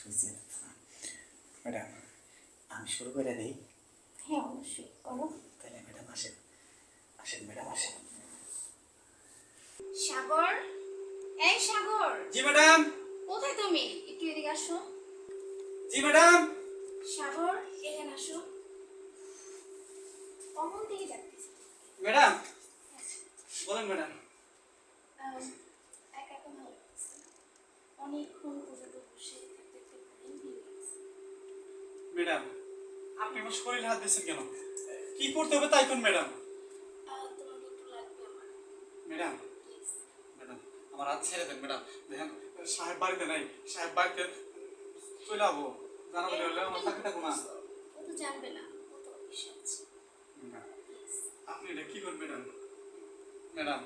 সুইচে madam আমি শুরু করে দিই? হ্যাঁ অবশ্যই করো। তাহলে ম্যাডাম আসেন। আসেন ম্যাডাম আসেন। সাগর? এই সাগর! জি ম্যাডাম। কোথায় তুমি? একটু এদিকে আসো। জি ম্যাডাম। সাগর এখানে আসো। কখন থেকে যাচ্ছিস? ম্যাডাম বলেন ম্যাডাম। একা একা ভালো অনেকক্ষণ পর্যন্ত বসে ম্যাডাম, আপনি আমার শরীর হাত দিয়েছেন কেন? কি করতে হবে তাই কোন ম্যাডাম। ম্যাডাম ম্যাডাম, আমার হাত ছেড়ে দেন, ম্যাডাম। দেখেন, সাহেব বাড়িতে নাই, সাহেব বাড়িতে চলে যাব জানা বলে হলে আমার চাকরি থাকব না জানবে না আপনি এটা কি করবেন ম্যাডাম? ম্যাডাম,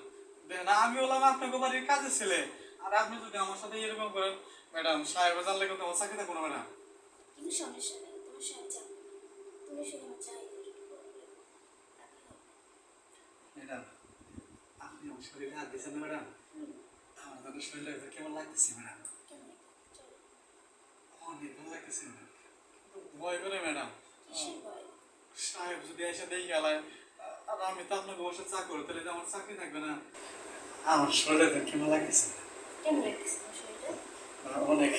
দেখেন, আমি হলাম আপনাকে বাড়ির কাজের ছেলে। আর আপনি যদি আমার সাথে এরকম করেন, ম্যাডাম, সাহেব জানলে কিন্তু আমার চাকরি থাকব না ম্যাডাম? কিন্তু সমস্যা নেই। তোমার সাথে তুমি শুধু আমার চাহিদা একটু করে দেবে তাহলে হবে। ম্যাডাম আপনি আমার শরীরে হাত দিয়েছেন ম্যাডাম? আমার তখন শরীরটা কেমন লাগতেছে ম্যাডাম? অনেক ভালো লাগতেছে ম্যাডাম। ভয় করে ম্যাডাম। সাহেব যদি এসে দেখে গেলায় আর আমি তো আপনাকে বসে চা করি তাহলে তো আমার চাকরি থাকবে না। আমার শরীরটা কেমন লাগতেছে? কেমন লাগতেছে অনেক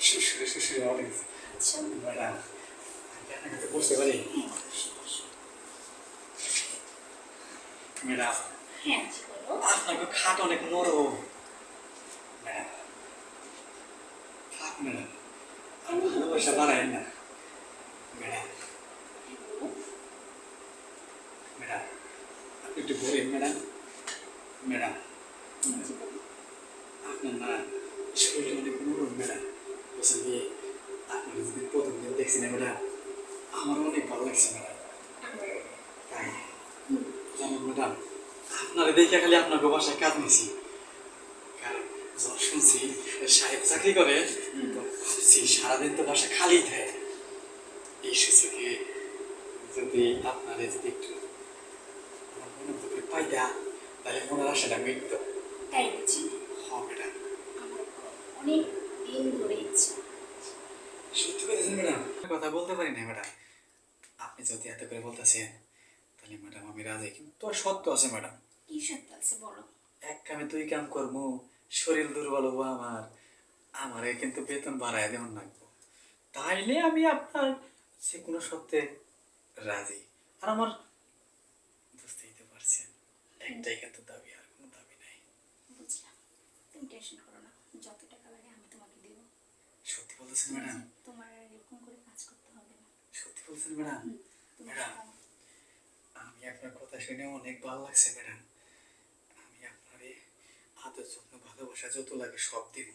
শুশুরে শুশুরে অনেক আচ্ছা। ম্যাডাম। আপনার অবশ্যই, অবশ্যই। ম্যাডাম জি খাট অনেক নরম ম্যাডাম থাক ম্যাডাম ভালোবাসা বাড়াই না ম্যাডাম ম্যাডাম আপনি একটু বলেন ম্যাডাম ম্যাডাম। আপনার না শরীর অনেক নরম ম্যাডাম বুঝলেন কি আপনার যদি প্রথম দিন দেখছি না ম্যাডাম আমার অনেক ভালো লাগছে ম্যাডাম। তাই জানেন ম্যাডাম আপনারা দেখে খালি আপনাকে বাসায় কাজ নিছি। কারণ যখন শুনছি সাহেব চাকরি করে সারাদিন তো বাসা খালি থাকে। এই সুযোগে যদি আপনারা যদি একটু আমার দুঃখে পাইতা তাহলে মনের আশাটা মিটত। তাই বলছি হ ম্যাডাম। অনেক দিন ধরে ইচ্ছা। সত্যি বলেছেন ম্যাডাম। কথা বলতে পারি না ম্যাডাম। আপনি যদি এত করে বলতেছেন তাহলে ম্যাডাম আমি রাজি। কিন্তু তোর সত্য আছে ম্যাডাম কি সত্য আছে বলো? এক কামে তুই কাম করব শরীর দুর্বল হব আমার। আমারে কিন্তু বেতন বাড়ায় দেওয়ার লাগবো। তাইলে আমি আপনার যে কোনো সত্যে রাজি। আর আমার বুঝতেই তো পারছেন একটাই কিন্তু দাবি আর কোনো দাবি নাই। বুঝলাম। তুমি টেনশন করো না যত টাকা লাগে আমি তোমাকে দেবো। সত্যি বলতেছেন ম্যাডাম তোমার এরকম করে কাজ করতে হবে না। সত্যি বলছেন ম্যাডাম ম্যাডাম। আমি আপনার কথা শুনে অনেক ভালো লাগছে ম্যাডাম। আমি আপনারে আদর যত্ন ভালোবাসা যত লাগে সব দিব।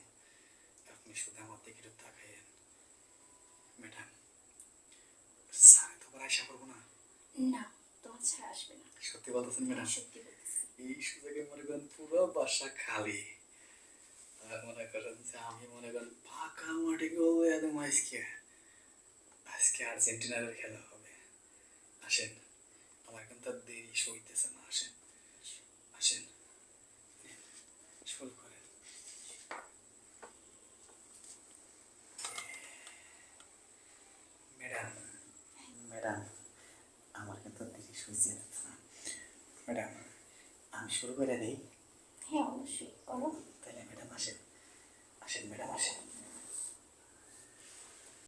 আপনি শুধু আমার দিকে একটু তাকাইয়েন। ম্যাডাম স্যার তো আবার আশা করব না। না তোমার ছাড়া আসবে না। সত্যি বলতেছেন ম্যাডাম? সত্যি এই সুযোগে মনে করেন পুরো বাসা খালি। আর মনে করেন যে আমি মনে করেন ফাঁকা মাঠে গেল একদম আজকে আজকে আর্জেন্টিনার খেলা হবে। আসেন। আমার কিন্তু আর দেরি সইতেছে না আসেন। আসেন। শুরু করেন। ম্যাডাম ম্যাডাম আমার কিন্তু দেরি যাচ্ছে না। ম্যাডাম আমি শুরু করে দিই? হ্যাঁ অবশ্যই করো। তাহলে ম্যাডাম আসেন। আসেন ম্যাডাম আসেন।